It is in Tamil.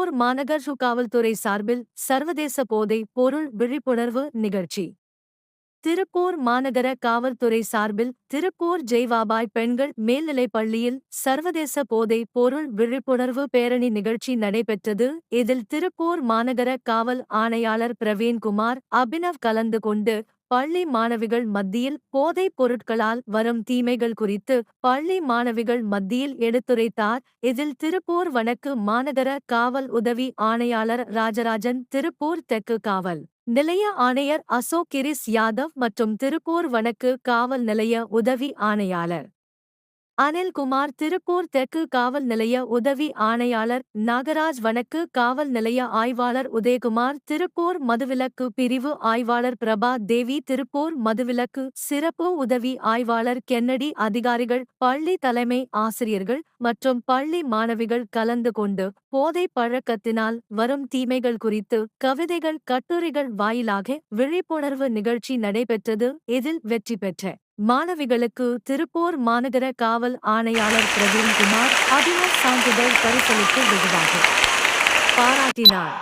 திருப்பூர் மாநகர் காவல்துறை சார்பில் சர்வதேச போதை பொருள் விழிப்புணர்வு நிகழ்ச்சி. திருப்பூர் மாநகர காவல்துறை சார்பில் திருப்பூர் ஜெய்வாபாய் பெண்கள் மேல்நிலைப் பள்ளியில் சர்வதேச போதை பொருள் விழிப்புணர்வு பேரணி நிகழ்ச்சி நடைபெற்றது. இதில் திருப்பூர் மாநகர காவல் ஆணையாளர் பிரவீன்குமார் அபினவ் கலந்து கொண்டு பள்ளி மாணவிகள் மத்தியில் போதைப் பொருட்களால் வரும் தீமைகள் குறித்து பள்ளி மாணவிகள் மத்தியில் எடுத்துரைத்தார். இதில் திருப்பூர் வடக்கு மாநகர காவல் உதவி ஆணையாளர் ராஜராஜன் திருப்பூர் தெற்கு காவல் நிலைய ஆணையர் அசோக் கிரிஸ் யாதவ் மற்றும் திருப்பூர் வடக்கு காவல் நிலைய உதவி ஆணையாளர். அனில்குமார் திருப்பூர் தெற்கு காவல் நிலைய உதவி ஆணையாளர் நாகராஜ் வணக்கு காவல் நிலைய ஆய்வாளர் உதயகுமார் திருப்பூர் மதுவிலக்கு பிரிவு ஆய்வாளர் பிரபா தேவி திருப்பூர் மதுவிலக்கு சிறப்பு உதவி ஆய்வாளர் கென்னடி அதிகாரிகள் பள்ளி தலைமை ஆசிரியர்கள் மற்றும் பள்ளி மாணவிகள் கலந்து கொண்டு போதை பழக்கத்தினால் வரும் தீமைகள் குறித்து கவிதைகள் கட்டுரைகள் வாயிலாக விழிப்புணர்வு நிகழ்ச்சி நடைபெற்றது. இதில் வெற்றி பெற்ற மாணவிகளுக்கு திருப்பூர் மாநகர காவல் ஆணையாளர் பிரவீன்குமார் அபினவ் சான்றிதழ் பரிசளித்து விருதாக பாராட்டினார்.